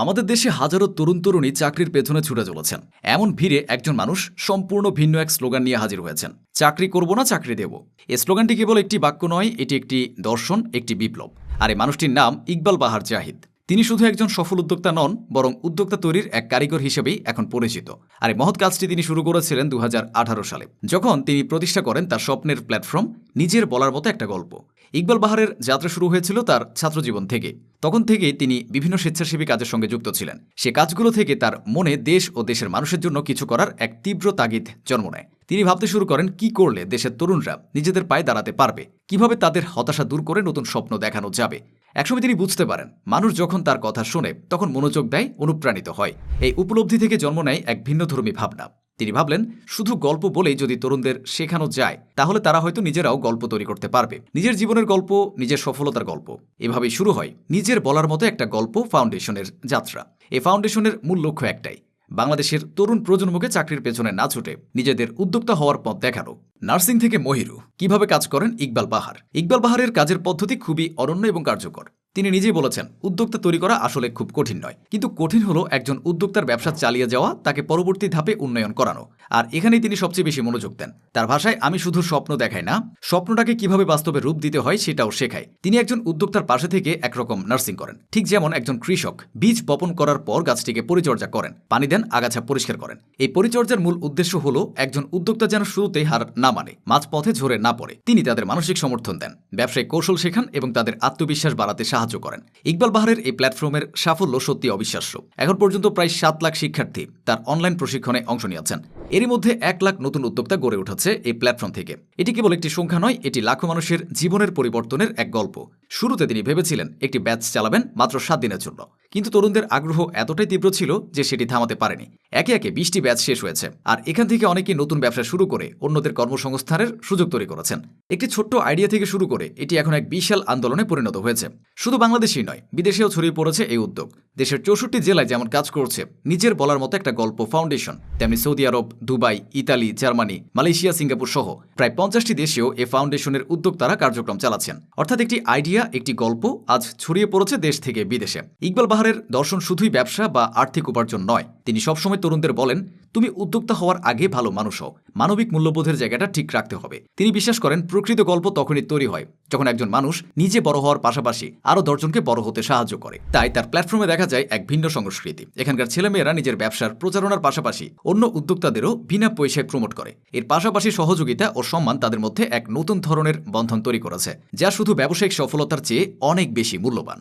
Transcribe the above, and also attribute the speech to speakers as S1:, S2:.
S1: আমাদের দেশে হাজারো তরুণ তরুণী চাকরির পেছনে ছুটে চলেছেন। এমন ভিড়ে একজন মানুষ সম্পূর্ণ ভিন্ন এক স্লোগান নিয়ে হাজির হয়েছেন। চাকরি করব না, চাকরি দেব। এই স্লোগানটি কেবল একটি বাক্য নয়, এটি একটি দর্শন, একটি বিপ্লব। আর এই মানুষটির নাম ইকবাল বাহার জাহিদ। তিনি শুধু একজন সফল উদ্যোক্তা নন, বরং উদ্যোক্তা তৈরির এক কারিগর হিসেবেই এখন পরিচিত। আর এই মহৎ কাজটি তিনি শুরু করেছিলেন দু হাজার আঠারো সালে, যখন তিনি প্রতিষ্ঠা করেন তার স্বপ্নের প্ল্যাটফর্ম, নিজের বলার মতো একটা গল্প। ইকবাল বাহারের যাত্রা শুরু হয়েছিল তার ছাত্রজীবন থেকে। তখন থেকেই তিনি বিভিন্ন স্বেচ্ছাসেবী কাজের সঙ্গে যুক্ত ছিলেন। সে কাজগুলো থেকে তার মনে দেশ ও দেশের মানুষের জন্য কিছু করার এক তীব্র তাগিদ জন্ম নেয়। তিনি ভাবতে শুরু করেন, কি করলে দেশের তরুণরা নিজেদের পায়ে দাঁড়াতে পারবে? কীভাবে তাদের হতাশা দূর করে নতুন স্বপ্ন দেখানো যাবে? একসময় তিনি বুঝতে পারেন, মানুষ যখন তার কথা শোনে, তখন মনোযোগ দেয়, অনুপ্রাণিত হয়। এই উপলব্ধি থেকে জন্ম নেয় এক ভিন্নধর্মী ভাবনা। তিনি ভাবলেন, শুধু গল্প বলেই যদি তরুণদের শেখানো যায়, তাহলে তারা হয়তো নিজেরাও গল্প তৈরি করতে পারবে। নিজের জীবনের গল্প, নিজের সফলতার গল্প। এভাবেই শুরু হয় নিজের বলার মতো একটা গল্প ফাউন্ডেশনের যাত্রা। এই ফাউন্ডেশনের মূল লক্ষ্য একটাই বাংলাদেশের তরুণ প্রজন্মকে চাকরির পেছনে না ছুটে নিজেদের উদ্যোক্তা হওয়ার পথ দেখানো। নার্সিং থেকে মহিরু। কীভাবে কাজ করেন ইকবাল বাহার? ইকবাল বাহারের কাজের পদ্ধতি খুবই অনন্য এবং কার্যকর। তিনি নিজেই বলেছেন, উদ্যোক্তা তৈরি করা আসলে খুব কঠিন নয়। কিন্তু কঠিন হলো একজন উদ্যোক্তার ব্যবসা চালিয়ে যাওয়া, তাকে পরবর্তী ধাপে উন্নয়ন করানো। আর এখানেই তিনি সবচেয়ে বেশি মনোযোগ দেন। তার ভাষায়, আমি শুধু স্বপ্ন দেখাই না, স্বপ্নটাকে কীভাবে বাস্তবে রূপ দিতে হয় সেটাও শেখাই। তিনি একজন উদ্যোক্তার পাশে থেকে একরকম নার্সিং করেন। ঠিক যেমন একজন কৃষক, বীজ বপন করার পর গাছটিকে পরিচর্যা করেন, পানি দেন, আগাছা পরিষ্কার করেন। এই পরিচর্যার মূল উদ্দেশ্য হলো একজন উদ্যোক্তা যেন শুরুতেই হার না মানে মাঝপথে ঝরে না পড়ে। তিনি তাদের মানসিক সমর্থন দেন, ব্যবসায়িক কৌশল শেখান এবং তাদের আত্মবিশ্বাস বাড়াতে করেন। ইকবাল বাহারের এই প্ল্যাটফর্মের সাফল্য সত্যি অবিশ্বাস্য। এখন পর্যন্ত প্রায় সাত লাখ শিক্ষার্থী তার অনলাইন প্রশিক্ষণে অংশ নিয়েছেন। এরই মধ্যে এক লাখ নতুন উদ্যোক্তা গড়ে উঠেছে এই প্ল্যাটফর্ম থেকে। এটি কেবল একটি সংখ্যা নয়, এটি লাখো মানুষের জীবনের পরিবর্তনের এক গল্প। শুরুতে তিনি ভেবেছিলেন, একটি ব্যাচ চালাবেন মাত্র সাত দিনের জন্য। কিন্তু তরুণদের আগ্রহ এতটাই তীব্র ছিল যে সেটি থামাতে পারেনি। একে একে বিশটি ব্যাচ শেষ হয়েছে, আর এখান থেকে অনেকেই নতুন ব্যবসা শুরু করে অন্যদের কর্মসংস্থানের সুযোগ তৈরি করেছেন। একটি ছোট্ট আইডিয়া থেকে শুরু করে এটি এখন এক বিশাল আন্দোলনে পরিণত হয়েছে। শুধু বাংলাদেশেই নয়, বিদেশেও ছড়িয়ে পড়েছে এই উদ্যোগ। দেশের চৌষট্টি জেলায় যেমন কাজ করছে, নিজের বলার মতো একটা গল্প ফাউন্ডেশন, তেমনি Saudi Arab, Dubai, Italy, Germany, Malaysia, Singapore সহ প্রায় পঞ্চাশটি দেশেও এ ফাউন্ডেশনের উদ্যোক্তারা কার্যক্রম চালাচ্ছেন। অর্থাৎ একটি আইডিয়া, একটি গল্প আজ ছড়িয়ে পড়েছে দেশ থেকে বিদেশে। ইকবাল বাহারের দর্শন শুধুই ব্যবসা বা আর্থিক উপার্জন নয়। তিনি সবসময় তরুণদের বলেন, তুমি উদ্যোক্তা হওয়ার আগে ভালো মানুষ হও। মানবিক মূল্যবোধের জায়গাটা ঠিক রাখতে হবে। তিনি বিশ্বাস করেন, প্রকৃত গল্প তখনই তৈরি হয় যখন একজন মানুষ নিজে বড় হওয়ার পাশাপাশি আরও দশজনকে বড় হতে সাহায্য করে। তাই তার প্ল্যাটফর্মে দেখা যায় এক ভিন্ন সংস্কৃতি। এখানকার ছেলেমেয়েরা নিজের ব্যবসার প্রচারণার পাশাপাশি অন্য উদ্যোক্তাদেরও বিনা পয়সায় প্রমোট করে। এর পাশাপাশি সহযোগিতা ও সম্মান তাদের মধ্যে এক নতুন ধরনের বন্ধন তৈরি করেছে, যা শুধু ব্যবসায়িক সফলতার চেয়ে অনেক বেশি মূল্যবান।